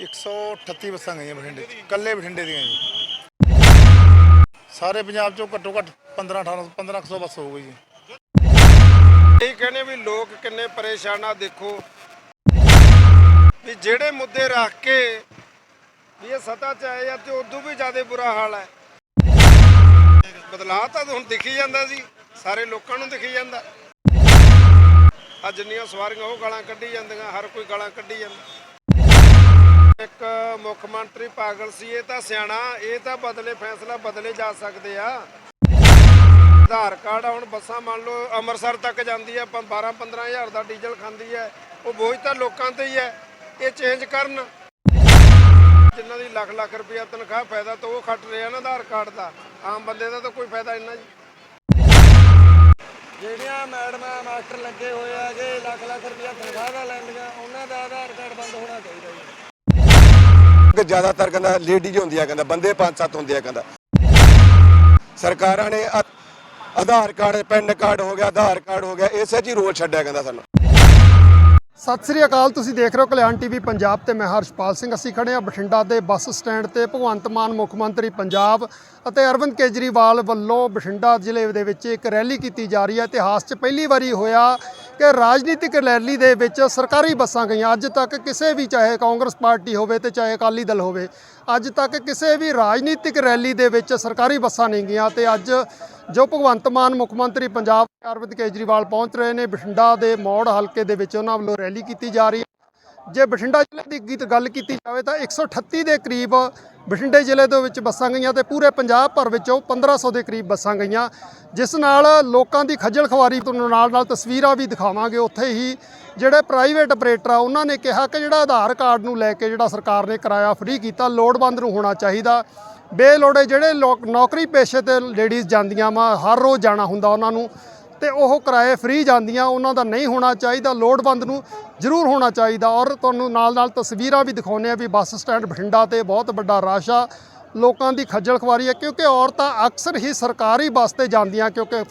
138 ਬੱਸਾਂ ਗਈਆਂ ਬਠਿੰਡੇ 'ਚ ਕੱਲੇ ਬਠਿੰਡੇ ਦੀਆਂ ਜੀ। ਸਾਰੇ ਪੰਜਾਬ ਚੋਂ ਘੱਟੋ ਘੱਟ 15 18 1500 ਬੱਸ ਹੋਊਗੀ ਜੀ। ਇਹ ਕਹਿੰਦੇ ਵੀ ਲੋਕ ਕਿੰਨੇ ਪਰੇਸ਼ਾਨ ਆ, ਦੇਖੋ। ਵੀ ਜਿਹੜੇ ਮੁੱਦੇ ਰੱਖ ਕੇ ਵੀ ਇਹ ਸਤਾ ਚ ਆਏ ਆ ਤੇ ਉਦੋਂ ਵੀ ਜ਼ਿਆਦਾ ਬੁਰਾ ਹਾਲ ਹੈ ਬਦਲਾਅ ਤਾਂ ਹੁਣ ਦਿਖੀ ਜਾਂਦਾ ਸੀ ਸਾਰੇ ਲੋਕਾਂ ਨੂੰ ਦਿਖੀ ਜਾਂਦਾ। ਆ ਜਿੰਨੀਆਂ ਸਵਾਰੀਆਂ ਉਹ ਗਾਲਾਂ ਕੱਢੀ ਜਾਂਦੀਆਂ, ਹਰ ਕੋਈ ਗਾਲਾਂ ਕੱਢੀ ਜਾਂਦਾ। ਇੱਕ ਮੁੱਖ ਮੰਤਰੀ ਪਾਗਲ ਸੀ, ਇਹ ਤਾਂ ਸਿਆਣਾ, ਇਹ ਤਾਂ ਬਦਲੇ ਫੈਸਲਾ ਬਦਲੇ ਜਾ ਸਕਦੇ ਆ। ਆਧਾਰ ਕਾਰਡ ਹੁਣ ਬੱਸਾਂ ਮੰਨ ਲਓ, ਅੰਮ੍ਰਿਤਸਰ ਤੱਕ ਜਾਂਦੀ ਹੈ 12 15000 ਦਾ ਡੀਜ਼ਲ ਖਾਂਦੀ ਹੈ ਉਹ ਬੋਝ ਤਾਂ ਲੋਕਾਂ ਤੇ ਹੀ ਹੈ ਇਹ ਚੇਂਜ ਕਰਨ। ਜਿਨ੍ਹਾਂ ਦੀ ਲੱਖ ਲੱਖ ਰੁਪਇਆ ਤਨਖਾਹ ਫਾਇਦਾ ਤਾਂ ਉਹ ਖੱਟ ਰਿਹਾ ਨਾ ਆਧਾਰ ਕਾਰਡ ਦਾ, ਆਮ ਬੰਦੇ ਦਾ ਤਾਂ ਕੋਈ ਫਾਇਦਾ ਇੰਨਾ ਜੀ। ਜਿਹੜੀਆਂ ਮੈਡਮਾਂ, ਮਾਸਟਰ ਲੱਗੇ ਹੋਏ ਆਗੇ ਲੱਖ ਲੱਖ ਰੁਪਇਆ ਤਨਖਾਹ ਦਾ ਲੈਂਦੀਆਂ, ਉਹਨਾਂ ਦਾ ਆਧਾਰ ਕਾਰਡ ਬੰਦ ਹੋਣਾ ਚਾਹੀਦਾ ਜੀ ਜ਼ਿਆਦਾਤਰ ਕਹਿੰਦਾ ਲੇਡੀਜ਼ ਹੁੰਦੀਆਂ ਕਹਿੰਦਾ ਬੰਦੇ ਪੰਜ ਸੱਤ ਹੁੰਦੇ ਆ, ਕਹਿੰਦਾ। ਸਰਕਾਰਾਂ ਨੇ ਆਧਾਰ ਕਾਰਡ, ਪੈਨ ਕਾਰਡ ਹੋ ਗਿਆ, ਆਧਾਰ ਕਾਰਡ ਹੋ ਗਿਆ, ਇਸੇ 'ਚ ਰੋਲ ਛੱਡਿਆ ਕਹਿੰਦਾ ਸਾਨੂੰ। ਸਤਿ ਸ੍ਰੀ ਅਕਾਲ, ਤੁਸੀਂ ਦੇਖ ਰਹੇ ਹੋ ਕਲਿਆਣ ਟੀਵੀ ਪੰਜਾਬ ਤੇ ਮੈਂ ਹਰਸ਼ਪਾਲ ਸਿੰਘ। ਅਸੀਂ ਖੜੇ ਹਾਂ ਬਠਿੰਡਾ ਦੇ ਬੱਸ ਸਟੈਂਡ ਤੇ ਭਗਵੰਤ ਮਾਨ, ਮੁੱਖ ਮੰਤਰੀ ਪੰਜਾਬ ਅਤੇ ਅਰਵਿੰਦ ਕੇਜਰੀਵਾਲ ਵੱਲੋਂ ਬਠਿੰਡਾ ਜ਼ਿਲ੍ਹੇ ਦੇ ਵਿੱਚ ਇੱਕ ਰੈਲੀ ਕੀਤੀ ਜਾ ਰਹੀ ਹੈ। ਇਤਿਹਾਸ 'ਚ ਪਹਿਲੀ ਵਾਰੀ ਹੋਇਆ ਕਿ ਰਾਜਨੀਤਿਕ ਰੈਲੀ ਦੇ ਵਿੱਚ ਸਰਕਾਰੀ ਬੱਸਾਂ ਗਈਆਂ। ਅੱਜ ਤੱਕ ਕਿਸੇ ਵੀ, ਚਾਹੇ ਕਾਂਗਰਸ ਪਾਰਟੀ ਹੋਵੇ ਤੇ ਚਾਹੇ ਅਕਾਲੀ ਦਲ ਹੋਵੇ, ਅੱਜ ਤੱਕ ਕਿਸੇ ਵੀ ਰਾਜਨੀਤਿਕ ਰੈਲੀ ਦੇ ਵਿੱਚ ਸਰਕਾਰੀ ਬੱਸਾਂ ਨਹੀਂ ਗਈਆਂ ਤੇ ਅੱਜ ਜੋ ਭਗਵੰਤ ਮਾਨ ਮੁੱਖ ਮੰਤਰੀ ਪੰਜਾਬ ਅਰਵਿੰਦ ਕੇਜਰੀਵਾਲ ਪਹੁੰਚ ਰਹੇ ਨੇ, ਬਠਿੰਡਾ ਦੇ ਮੌੜ ਹਲਕੇ ਦੇ ਵਿੱਚ ਉਹਨਾਂ ਵੱਲੋਂ ਰੈਲੀ ਕੀਤੀ ਜਾ ਰਹੀ ਹੈ। ਜੇ ਬਠਿੰਡਾ ਜ਼ਿਲ੍ਹੇ ਦੀ ਗੀਤ ਗੱਲ ਕੀਤੀ ਜਾਵੇ ਤਾਂ 138 ਦੇ ਕਰੀਬ ਬਠਿੰਡੇ ਜ਼ਿਲ੍ਹੇ ਦੇ ਵਿੱਚ ਬੱਸਾਂ ਗਈਆਂ ਤੇ ਪੂਰੇ ਪੰਜਾਬ ਭਰ ਵਿੱਚੋਂ 1500 ਦੇ ਕਰੀਬ ਬੱਸਾਂ ਗਈਆਂ, ਜਿਸ ਨਾਲ ਲੋਕਾਂ ਦੀ ਖੱਜਲ ਖਵਾਰੀ ਤੋਂ ਨਾਲ ਨਾਲ ਤਸਵੀਰਾਂ ਵੀ ਦਿਖਾਵਾਂਗੇ ਉੱਥੇ ਹੀ। ਜਿਹੜੇ ਪ੍ਰਾਈਵੇਟ ਆਪਰੇਟਰ ਆ, ਉਹਨਾਂ ਨੇ ਕਿਹਾ ਕਿ ਜਿਹੜਾ ਆਧਾਰ ਕਾਰਡ ਨੂੰ ਲੈ ਕੇ ਜਿਹੜਾ ਸਰਕਾਰ ਨੇ ਕਿਰਾਇਆ ਫ੍ਰੀ ਕੀਤਾ, ਲੋੜਵੰਦ ਨੂੰ ਹੋਣਾ ਚਾਹੀਦਾ। ਬੇਲੋੜੇ ਜਿਹੜੇ ਲੋਕ ਨੌਕਰੀ ਪੇਸ਼ੇ ਤੇ ਲੇਡੀਜ਼ ਜਾਂਦੀਆਂ ਵਾ, ਹਰ ਰੋਜ਼ ਜਾਣਾ ਹੁੰਦਾ ਉਹਨਾਂ ਨੂੰ। ਤੇ ਉਹ ਕਿਰਾਏ ਫ੍ਰੀ ਜਾਂਦੀਆਂ, ਉਹਨਾਂ ਦਾ ਨਹੀਂ ਹੋਣਾ ਚਾਹੀਦਾ, ਲੋੜਵੰਦ ਨੂੰ ਜ਼ਰੂਰ ਹੋਣਾ ਚਾਹੀਦਾ। ਔਰ ਤੁਹਾਨੂੰ ਨਾਲ ਨਾਲ ਤਸਵੀਰਾਂ ਵੀ ਦਿਖਾਉਂਦੇ ਆ ਵੀ ਬੱਸ ਸਟੈਂਡ ਬਠਿੰਡਾ ਤੇ ਬਹੁਤ ਵੱਡਾ ਰਸ਼ ਆ। ਲੋਕਾਂ ਦੀ ਖੱਜਲ ਖਵਾਰੀ ਹੈ, ਕਿਉਂਕਿ ਔਰਤਾਂ ਅਕਸਰ ਹੀ ਸਰਕਾਰੀ ਬੱਸ ਤੇ ਜਾਂਦੀਆਂ, ਕਿਉਂਕਿ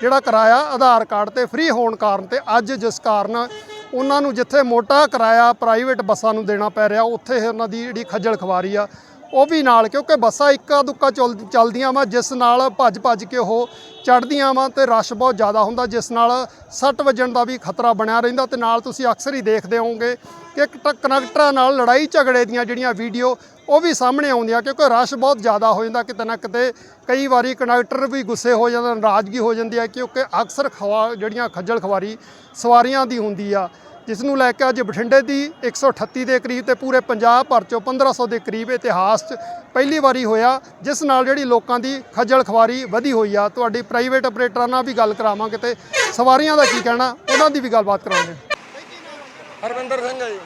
ਜਿਹੜਾ ਕਿਰਾਇਆ ਆਧਾਰ ਕਾਰਡ ਤੇ ਫ੍ਰੀ ਹੋਣ ਕਾਰਨ ਤੇ ਅੱਜ ਜਿਸ ਕਾਰਨ ਉਹਨਾਂ ਨੂੰ ਜਿੱਥੇ ਮੋਟਾ ਕਿਰਾਇਆ ਪ੍ਰਾਈਵੇਟ ਬੱਸਾਂ ਨੂੰ ਦੇਣਾ ਪੈ ਰਿਹਾ, ਉੱਥੇ ਉਹਨਾਂ ਦੀ ਜਿਹੜੀ ਖੱਜਲ ਖਵਾਰੀ ਆ ਉਹ ਵੀ ਨਾਲ, ਕਿਉਂਕਿ ਬੱਸਾਂ ਇੱਕਾ ਦੁੱਕਾ ਚੱਲ, ਚੱਲਦੀਆਂ ਵਾ, ਜਿਸ ਨਾਲ ਭੱਜ ਭੱਜ ਕੇ ਉਹ ਚੜਦੀਆਂ ਵਾ ਤੇ ਰਸ਼ ਬਹੁਤ ਜ਼ਿਆਦਾ ਹੁੰਦਾ, ਜਿਸ ਨਾਲ ਸੱਟ ਵੱਜਣ ਦਾ ਵੀ ਖਤਰਾ ਬਣਿਆ ਰਹਿੰਦਾ ਤੇ ਨਾਲ ਤੁਸੀਂ ਅਕਸਰ ਹੀ ਦੇਖਦੇ ਹੋਵੋਗੇ ਕਿ ਇੱਕ ਕਨੈਕਟਰਾਂ ਨਾਲ ਲੜਾਈ ਝਗੜੇ ਦੀਆਂ ਜਿਹੜੀਆਂ ਵੀਡੀਓ ਉਹ ਵੀ ਸਾਹਮਣੇ ਆਉਂਦੀਆਂ, ਕਿਉਂਕਿ ਰਸ਼ ਬਹੁਤ ਜ਼ਿਆਦਾ ਹੋ ਜਾਂਦਾ, ਕਿਤੇ ਨਾ ਕਿਤੇ ਕਈ ਵਾਰੀ ਕਨੈਕਟਰ ਵੀ ਗੁੱਸੇ ਹੋ ਜਾਂਦਾ, ਨਾਰਾਜ਼ਗੀ ਹੋ ਜਾਂਦੀ ਹੈ, ਕਿਉਂਕਿ ਅਕਸਰ ਖਵਾ, ਜਿਹੜੀਆਂ ਖੱਜਲ ਖਵਾਰੀ ਸਵਾਰੀਆਂ ਦੀ ਹੁੰਦੀ ਆ। ਜਿਸ ਨੂੰ ਲੈ ਕੇ ਅੱਜ ਬਠਿੰਡੇ ਦੀ 138 ਦੇ ਕਰੀਬ ਤੇ ਪੂਰੇ ਪੰਜਾਬ ਭਰ ਚੋਂ 1500 ਦੇ ਕਰੀਬ ਇਤਿਹਾਸ 'ਚ ਪਹਿਲੀ ਵਾਰੀ ਹੋਇਆ, ਜਿਸ ਨਾਲ ਜਿਹੜੀ ਲੋਕਾਂ ਦੀ ਖੱਜਲ ਖਵਾਰੀ ਵਧੀ ਹੋਈ ਆ। ਤੁਹਾਡੀ ਪ੍ਰਾਈਵੇਟ ਆਪਰੇਟਰਾਂ ਨਾਲ ਵੀ ਗੱਲ ਕਰਾਵਾਂਗੇ ਤੇ ਸਵਾਰੀਆਂ ਦਾ ਕੀ ਕਹਿਣਾ, ਉਹਨਾਂ ਦੀ ਵੀ ਗੱਲਬਾਤ ਕਰਾਵਾਂਗੇ ਹਰਵਿੰਦਰ ਸਿੰਘ ਜੀ।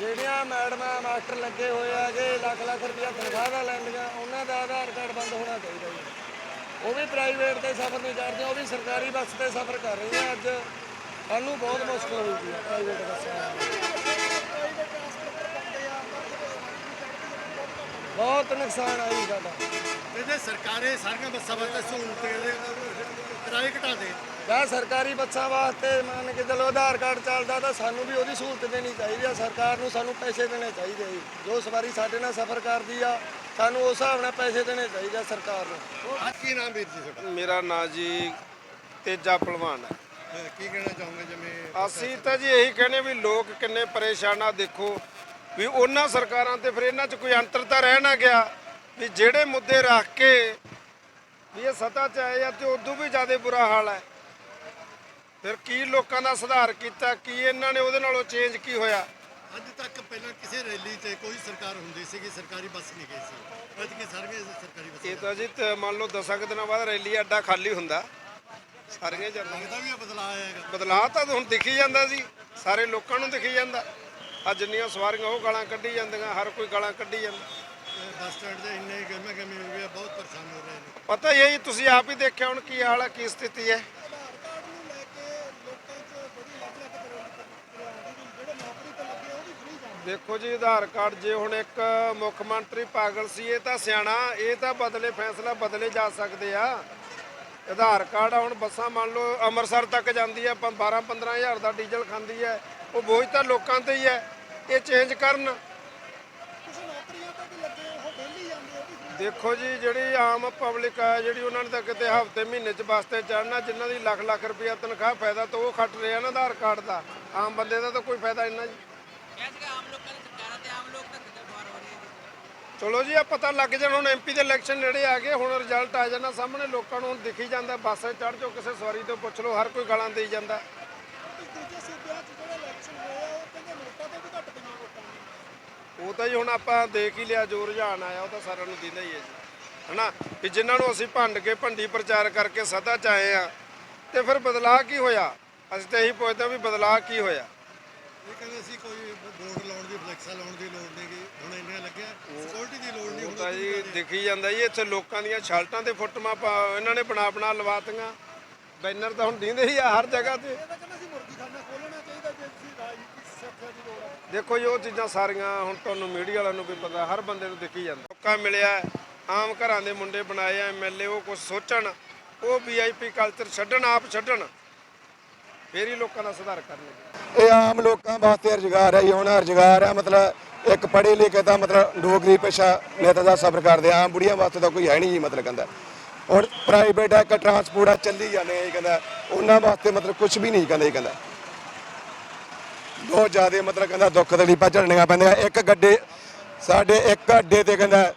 ਜਿਹੜੀਆਂ ਮੈਡਮਾਂ ਮਾਸਟਰ ਲੱਗੇ ਹੋਏ ਆਗੇ ਲੱਖ ਲੱਖ ਰੁਪਇਆ ਤਨਖਾਹ ਦਾ ਲੈਂਦੀਆਂ, ਉਹਨਾਂ ਦਾ ਆਧਾਰ ਕਾਰਡ ਬੰਦ ਹੋਣਾ ਚਾਹੀਦਾ ਜੀ। ਉਹ ਵੀ ਪ੍ਰਾਈਵੇਟ ਤੇ ਸਫ਼ਰ ਨਹੀਂ ਕਰਦੀਆਂ ਉਹ ਵੀ ਸਰਕਾਰੀ ਬੱਸ ਤੇ ਸਫ਼ਰ ਕਰ ਰਹੀਆਂ ਅੱਜ। ਸਾਨੂੰ ਬਹੁਤ ਮੁਸ਼ਕਲ ਹੋਈ ਹੈ ਪ੍ਰਾਈਵੇਟ ਬੱਸਾਂ ਬਹੁਤ ਨੁਕਸਾਨ ਆ ਜੀ ਸਾਡਾ। ਇਹਦੇ ਸਰਕਾਰੇ ਸਾਰੀਆਂ ਬੱਸਾਂ ਵਾਸਤੇ ਸਹੂਲਤ ਇਹਦੇ ਕਿਰਾਏ ਘਟਾ ਦੇ। ਜਾਂ ਸਰਕਾਰੀ ਬੱਸਾਂ ਵਾਸਤੇ ਮੰਨ ਕੇ ਚਲੋ ਆਧਾਰ ਕਾਰਡ ਚੱਲਦਾ ਤਾਂ ਸਾਨੂੰ ਵੀ ਉਹਦੀ ਸਹੂਲਤ ਦੇਣੀ ਚਾਹੀਦੀ ਆ। ਸਰਕਾਰ ਨੂੰ ਸਾਨੂੰ ਪੈਸੇ ਦੇਣੇ ਚਾਹੀਦੇ ਜੀ। ਜੋ ਸਵਾਰੀ ਸਾਡੇ ਨਾਲ ਸਫ਼ਰ ਕਰਦੀ ਆ ਸਾਨੂੰ ਉਸ ਹਿਸਾਬ ਨਾਲ ਪੈਸੇ ਦੇਣੇ ਚਾਹੀਦੇ ਆ ਸਰਕਾਰ ਨੂੰ। ਅੱਜ ਕੀ ਨਾਮ ਵੀਰ ਜੀ ਤੁਹਾਡਾ? ਮੇਰਾ ਨਾਂ ਜੀ ਤੇਜਾ ਪਹਿਲਵਾਨ ਹੈ। ਅਹ ਕੀ ਕਹਿਣਾ ਚਾਹੋਗੇ ਜਿਵੇਂ ਅਸੀਂ ਤਾਂ ਜੀ ਇਹੀ ਕਹਿੰਦੇ ਵੀ ਲੋਕ ਕਿੰਨੇ ਪਰੇਸ਼ਾਨ ਆ ਦੇਖੋ। ਵੀ ਉਹਨਾਂ ਸਰਕਾਰਾਂ ਤੇ ਫਿਰ ਇਹਨਾਂ 'ਚ ਕੋਈ ਅੰਤਰ ਤਾਂ ਰਹਿ ਨਾ ਗਿਆ ਵੀ ਜਿਹੜੇ ਮੁੱਦੇ ਰੱਖ ਕੇ ਵੀ ਇਹ ਸਤਾ 'ਚ ਆਏ ਆ ਤੇ ਉਦੋਂ ਵੀ ਜ਼ਿਆਦਾ ਬੁਰਾ ਹਾਲ ਹੈ। ਫਿਰ ਕੀ ਲੋਕਾਂ ਦਾ ਸੁਧਾਰ ਕੀਤਾ ਕੀ ਇਹਨਾਂ ਨੇ ਉਹਦੇ ਨਾਲੋਂ ਚੇਂਜ ਕੀ ਹੋਇਆ? ਅੱਜ ਤੱਕ ਪਹਿਲਾਂ ਕਿਸੇ ਰੈਲੀ ਤੇ ਕੋਈ ਸਰਕਾਰ ਹੁੰਦੀ ਸੀ ਕਿ ਸਰਕਾਰੀ ਬੱਸ ਨਹੀਂ ਗਈ ਸੀ। ਅੱਜ ਕਿ ਸਾਰੀਆਂ ਸਰਕਾਰੀ ਬੱਸਾਂ ਇਹ ਤਾਂ ਜੀ ਤੇ ਮੰਨ ਲਓ ਦਸਾਂ ਕੁ ਦਿਨਾਂ ਬਾਅਦ ਰੈਲੀ ਅੱਡਾ ਖਾਲੀ ਹੁੰਦਾ। ਸਾਰੀਆਂ ਜਾਂਦੀਆਂ ਲੱਗਦਾ ਵੀ ਇਹ ਬਦਲਾਅ ਆਏਗਾ। ਬਦਲਾਅ ਤਾਂ ਹੁਣ ਦਿਖੀ ਜਾਂਦਾ ਸੀ ਸਾਰੇ ਲੋਕਾਂ ਨੂੰ ਦਿਖੀ ਜਾਂਦਾ। ਆ ਜਿੰਨੀਆਂ ਸਵਾਰੀਆਂ ਉਹ ਗਾਲਾਂ ਕੱਢੀ ਜਾਂਦੀਆਂ ਹਰ ਕੋਈ ਗਾਲਾਂ ਕੱਢੀ ਜਾਂਦਾ। ਇਹ ਬੱਸ ਸਟੈਂਡ ਦੇ ਇੰਨੇ ਗਰਮੇ ਗਰਮੇ ਹੋ ਗਏ ਆ, ਬਹੁਤ ਪਰੇਸ਼ਾਨ ਹੋ ਰਹੇ ਨੇ। ਪਤਾ ਹੀ ਹੈ ਜੀ ਤੁਸੀਂ ਆਪ ਹੀ ਦੇਖਿਆ ਹੁਣ ਕੀ ਹਾਲ ਹੈ ਕੀ ਸਥਿਤੀ ਹੈ। ਦੇਖੋ ਜੀ, ਆਧਾਰ ਕਾਰਡ ਜੇ ਹੁਣ ਇੱਕ ਮੁੱਖ ਮੰਤਰੀ ਪਾਗਲ ਸੀ, ਇਹ ਤਾਂ ਸਿਆਣਾ, ਇਹ ਤਾਂ ਬਦਲੇ ਫੈਸਲਾ ਬਦਲੇ ਜਾ ਸਕਦੇ ਆ। ਆਧਾਰ ਕਾਰਡ ਆ, ਹੁਣ ਬੱਸਾਂ ਮੰਨ ਲਓ ਅੰਮ੍ਰਿਤਸਰ ਤੱਕ ਜਾਂਦੀ ਹੈ 12 15000 ਦਾ ਡੀਜ਼ਲ ਖਾਂਦੀ ਹੈ ਉਹ ਬੋਝ ਤਾਂ ਲੋਕਾਂ ਤੇ ਹੀ ਹੈ ਇਹ ਚੇਂਜ ਕਰਨ। ਕਿਸੇ ਨੌਕਰੀਆਂ ਤੇ ਵੀ ਲੱਗੇ ਉਹ ਡੇਲੀ ਜਾਂਦੇ ਉਹ ਵੀ ਦੇਖੋ ਜੀ, ਜਿਹੜੀ ਆਮ ਪਬਲਿਕ ਆ, ਜਿਹੜੀ ਉਹਨਾਂ ਨੇ ਤਾਂ ਕਿਤੇ ਹਫ਼ਤੇ ਮਹੀਨੇ ਚ ਬਸਤੇ ਚੜਨਾ ਜਿਨ੍ਹਾਂ ਦੀ ਲੱਖ ਲੱਖ ਰੁਪਇਆ ਤਨਖਾਹ ਫਾਇਦਾ ਤਾਂ ਉਹ ਖੱਟ ਰਿਹਾ ਨਾ ਆਧਾਰ ਕਾਰਡ ਦਾ। ਆਮ ਬੰਦੇ ਦਾ ਤਾਂ ਕੋਈ ਫਾਇਦਾ ਇੰਨਾ ਜੀ। ਚਲੋ ਜੀ ਆ ਪਤਾ ਲੱਗ ਜਾਣ, ਹੁਣ ਐਮਪੀ ਦੇ ਇਲੈਕਸ਼ਨ ਨੇੜੇ ਆ ਗਏ, ਹੁਣ ਰਿਜ਼ਲਟ ਆ ਜਾਣਾ ਸਾਹਮਣੇ, ਲੋਕਾਂ ਨੂੰ ਹੁਣ ਦਿਖੀ ਜਾਂਦਾ, ਬੱਸ ਚੜ੍ਹ ਜਾਓ, ਕਿਸੇ ਸਵਾਰੀ ਤੋਂ ਪੁੱਛ ਲਓ, ਹਰ ਕੋਈ ਗਾਲਾਂ ਦੇਈ ਜਾਂਦਾ। ਉਹ ਤਾਂ ਜੀ ਹੁਣ ਆਪਾਂ ਦੇਖ ਹੀ ਲਿਆ, ਜੋ ਰੁਝਾਨ ਆਇਆ, ਉਹ ਤਾਂ ਸਾਰਿਆਂ ਨੂੰ ਦਿੰਦਾ ਹੀ ਹੈ ਜੀ। ਹਨਾ? ਵੀ ਜਿਨ੍ਹਾਂ ਨੂੰ ਅਸੀਂ ਭੰਡ ਕੇ, ਭੰਡੀ ਪ੍ਰਚਾਰ ਕਰਕੇ ਸਦਾ ਚ ਆਏ ਆ, ਤੇ ਫਿਰ ਬਦਲਾਅ ਕੀ ਹੋਇਆ? ਅਸੀਂ ਤਾਂ ਇਹੀ ਪੁੱਛਦੇ ਹਾਂ ਵੀ ਬਦਲਾਅ ਕੀ ਹੋਇਆ? ਇਹ ਕਹਿੰਦੇ ਸੀ ਕੋਈ ਬੋਰਡ ਲਾਉਣ ਦੀ ਫਲੈਕਸਾਂ ਲਾਉਣ ਦੀ ਲੋੜ ਨਹੀਂ ਗੀ। ਹੁਣ ਇੰਨਾ ਲੱਗਿਆ। ਸਿਕਿਉਰਿਟੀ ਦੀ ਲੋੜ ਨਹੀਂ ਉਹ ਹੁਣ ਤਾਂ ਜੀ ਦਿਖੀ ਜਾਂਦਾ ਜੀ ਇੱਥੇ ਲੋਕਾਂ ਦੀਆਂ ਛਾਲਟਾਂ ਤੇ ਫੁੱਟਮਾਂ ਪਾ- ਇਹਨਾਂ ਨੇ ਬਣਾ ਬਣਾ ਲਵਾਤੀਆਂ। ਬੈਨਰ ਤਾਂ ਹੁਣ ਦਿੰਦੇ ਹੀ ਆ ਹਰ ਜਗ੍ਹਾ ਤੇ। ਦੇਖੋ ਜੀ ਉਹ ਚੀਜ਼ਾਂ ਸਾਰੀਆਂ ਹੁਣ ਤੁਹਾਨੂੰ ਮੀਡੀਆ ਵਾਲਿਆਂ ਨੂੰ ਵੀ ਪਤਾ ਹਰ ਬੰਦੇ ਨੂੰ ਦਿਖੀ ਜਾਂਦਾ। ਮੌਕਾ ਮਿਲਿਆ ਆਮ ਘਰਾਂ ਦੇ ਮੁੰਡੇ ਬਣਾਏ ਆ ਐਮਐਲਏ ਉਹ ਕੁਝ ਸੋਚਣ ਉਹ ਵੀਆਈਪੀ ਕਲਚਰ ਛੱਡਣ ਆਪ ਛੱਡਣ। ਫੇਰ ਹੀ ਲੋਕਾਂ ਦਾ ਸੁਧਾਰ ਕਰਨਗੇ। ਇਹ ਆਮ ਲੋਕਾਂ ਵਾਸਤੇ ਰੁਜ਼ਗਾਰ ਹੈ ਜੀ ਹੁਣ ਰੁਜ਼ਗਾਰ ਹੈ, ਮਤਲਬ ਇੱਕ ਪੜ੍ਹੇ ਲਿਖੇ ਤਾਂ ਮਤਲਬ ਡੋਗਰੀ ਪੇਸ਼ਾ ਨੇਤਾ ਦਾ ਸਫ਼ਰ ਕਰਦੇ ਆਮ ਬੁੜੀਆਂ ਵਾਸਤੇ ਤਾਂ ਕੋਈ ਹੈ ਨਹੀਂ ਜੀ ਮਤਲਬ ਕਹਿੰਦਾ। ਹੁਣ ਪ੍ਰਾਈਵੇਟ ਹੈ ਇੱਕ ਟਰਾਂਸਪੋਰਟ ਆ, ਚੱਲੀ ਜਾਂਦੇ ਆ ਜੀ ਕਹਿੰਦਾ, ਉਹਨਾਂ ਵਾਸਤੇ ਮਤਲਬ ਕੁਝ ਵੀ ਨਹੀਂ ਕਹਿੰਦਾ ਜੀ ਕਹਿੰਦਾ। ਬਹੁਤ ਜ਼ਿਆਦਾ ਮਤਲਬ ਕਹਿੰਦਾ ਦੁੱਖ ਤਕਲੀਫਾਂ ਝੱਲਣੀਆਂ ਪੈਂਦੀਆਂ, ਇੱਕ ਗੱਡੇ, ਸਾਡੇ ਇੱਕ ਅੱਡੇ ਤੇ ਕਹਿੰਦਾ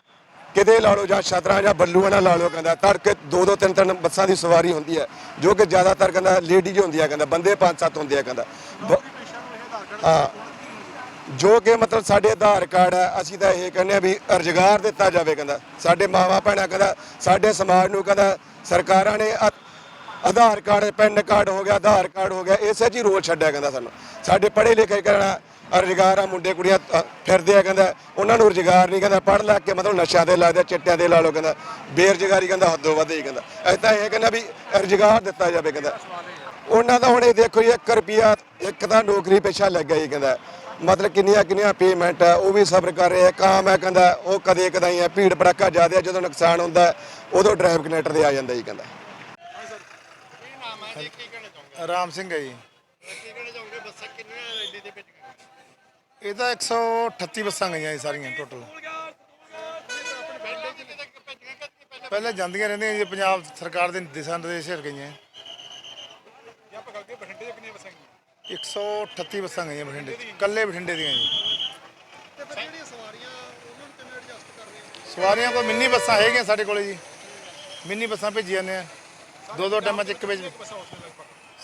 ਕਿਤੇ ਲਾ ਲਓ ਜਾਂ ਛਤਰਾ ਜਾਂ ਬੱਲੂਆਂ ਨਾਲ ਲਾ ਲਓ ਕਹਿੰਦਾ ਤੜਕੇ ਦੋ ਦੋ ਤਿੰਨ ਤਿੰਨ ਬੱਸਾਂ ਦੀ ਸਵਾਰੀ ਹੁੰਦੀ ਹੈ ਜੋ ਕਿ ਜ਼ਿਆਦਾਤਰ ਕਹਿੰਦਾ ਲੇਡੀਜ਼ ਹੁੰਦੀ ਹੈ ਕਹਿੰਦਾ ਬੰਦੇ ਪੰਜ ਸੱਤ ਹੁੰਦੇ ਆ ਕਹਿੰਦਾ। ਬ- ਹਾਂ। ਜੋ ਕਿ ਮਤਲਬ ਸਾਡੇ ਆਧਾਰ ਕਾਰਡ ਹੈ ਅਸੀਂ ਤਾਂ ਇਹ ਕਹਿੰਦੇ ਆ ਵੀ ਰੁਜ਼ਗਾਰ ਦਿੱਤਾ ਜਾਵੇ ਕਹਿੰਦਾ। ਸਾਡੇ ਮਾਵਾ ਭੈਣਾਂ ਕਹਿੰਦਾ ਸਾਡੇ ਸਮਾਜ ਨੂੰ ਕਹਿੰਦਾ ਸਰਕਾਰਾਂ ਨੇ ਆ- ਆਧਾਰ ਕਾਰਡ ਪੈਨ ਕਾਰਡ ਹੋ ਗਿਆ ਆਧਾਰ ਕਾਰਡ ਹੋ ਗਿਆ ਇਸੇ 'ਚ ਹੀ ਰੋਲ ਛੱਡਿਆ ਕਹਿੰਦਾ ਸਾਨੂੰ। ਸਾਡੇ ਪੜ੍ਹੇ ਲਿਖੇ ਕਰਨਾ ਰੁਜ਼ਗਾਰ ਆ ਮੁੰਡੇ ਕੁੜੀਆਂ ਅ, ਫਿਰਦੇ ਆ ਕਹਿੰਦਾ ਉਹਨਾਂ ਨੂੰ ਰੁਜ਼ਗਾਰ ਨਹੀਂ ਕਹਿੰਦਾ ਪੜ੍ਹ ਲੱਗ ਕੇ ਮਤਲਬ ਨਸ਼ਿਆਂ ਦੇ ਲੱਗਦੇ ਚਿੱਟਿਆਂ ਦੇ ਲਾ ਲਓ ਕਹਿੰਦਾ ਬੇਰੁਜ਼ਗਾਰੀ ਕਹਿੰਦਾ ਹੱਦੋਂ ਵੱਧ ਹੀ ਕਹਿੰਦਾ। ਅਸੀਂ ਤਾਂ ਇਹ ਕਹਿੰਦਾ ਵੀ ਰੁਜ਼ਗਾਰ ਦਿੱਤਾ ਜਾਵੇ ਕਹਿੰਦਾ। ਉਹਨਾਂ ਦਾ ਹੁਣ ਇਹ ਦੇਖੋ ਜੀ 1 ਰੁਪਿਆ ਇੱਕ ਤਾਂ ਨੌਕਰੀ ਪੇਸ਼ਾ ਲੱਗਾ ਹੀ ਕਹਿੰਦਾ। ਮਤਲਬ ਕਿੰਨੀਆਂ ਕਿੰਨੀਆਂ ਪੇਮੈਂਟ ਹੈ ਉਹ ਵੀ ਸਬਰ ਕਰ ਰਹੇ ਆ ਕਾਮ ਹੈ ਕਹਿੰਦਾ ਉਹ ਕਦੇ ਕਦਾਈ ਹੈ ਭੀੜ ਭੜੱਕਾ ਜ਼ਿਆਦਾ ਹੈ, ਜਦੋਂ ਨੁਕਸਾਨ ਹੁੰਦਾ ਹੈ, ਉਦੋਂ ਡਰਾਈਵ ਕਨੈਕਟਰ ਦੇ ਆ ਜਾਂਦਾ ਜੀ ਕਹਿੰਦਾ। ਰਾਮ ਸਿੰਘ ਹੈ ਜੀ ਕੀ ਕਹਿਣਾ ਚਾਹੋਗੇ ਬੱਸਾਂ ਕਿੰਨੀਆਂ ਰੈਲੀ ਦੇ ਵਿੱਚ ਇਹ ਤਾਂ 138 ਬੱਸਾਂ ਗਈਆਂ ਜੀ ਸਾਰੀਆਂ ਟੋਟਲ ਪਹਿਲਾਂ ਜਾਂਦੀਆਂ ਰਹਿੰਦੀਆਂ ਜੀ, ਪੰਜਾਬ ਸਰਕਾਰ ਦੇ ਦਿਸ਼ਾ ਨਿਰਦੇਸ਼ ਹੇਠ ਗਈਆਂ। 138 ਬੱਸਾਂ ਗਈਆਂ ਬਠਿੰਡੇ ਕੱਲੇ ਬਠਿੰਡੇ ਦੀਆਂ ਜੀ। ਤੇ ਫਿਰ ਜਿਹੜੀਆਂ ਸਵਾਰੀਆਂ ਉਹਨਾਂ ਨੂੰ ਕਿਵੇਂ ਐਡਜਸਟ ਕਰਦੇ ਸਵਾਰੀਆਂ ਕੋਈ ਮਿੰਨੀ ਬੱਸਾਂ ਹੈਗੀਆਂ ਸਾਡੇ ਕੋਲੇ ਜੀ। ਮਿੰਨੀ ਬੱਸਾਂ ਭੇਜੀ ਜਾਂਦੇ ਆ। ਦੋ ਦੋ ਟਾਈਮਾਂ ਚ ਇੱਕ ਵਿੱਚ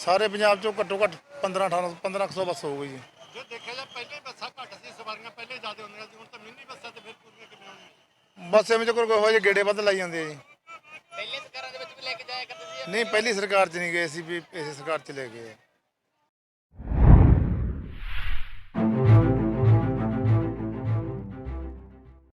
ਸਾਰੇ ਪੰਜਾਬ ਚੋਂ ਘੱਟੋ ਘੱਟ 15 18 1500 ਬੱਸ ਹੋਊਗੀ ਜੀ। ਜੇ ਦੇਖਿਆ ਜਾ ਪਹਿਲੇ ਬੱਸਾਂ ਘੱਟ ਸੀ ਸਵਾਰੀਆਂ ਪਹਿਲੇ ਜ਼ਿਆਦਾ ਹੁੰਦੀਆਂ ਸੀ ਹੁਣ ਤਾਂ ਮਿੰਨੀ ਬੱਸਾਂ ਤੇ ਫਿਰ ਪੂਰੀਆਂ ਕਿਵੇਂ ਹੋਣਗੀਆਂ ਬੱਸ ਐਵੇਂ ਚ ਕੋਈ ਹੋਏ ਜੇ ਗੇੜੇ ਵੱਧ ਲਾਈ ਜਾਂਦੇ ਆ ਜੀ। ਪਹਿਲੇ ਸਰਕਾਰਾਂ ਦੇ ਵਿੱਚ ਵੀ ਲੈ ਕੇ ਜਾਇਆ ਕਰਦੇ ਸੀ। ਨਹੀਂ ਪਹਿਲੀ ਸਰਕਾਰ ਚ ਨਹੀਂ ਗਏ ਸੀ ਵੀ ਇਸੇ ਸਰਕਾਰ ਚ ਲੈ ਗਏ ਆ।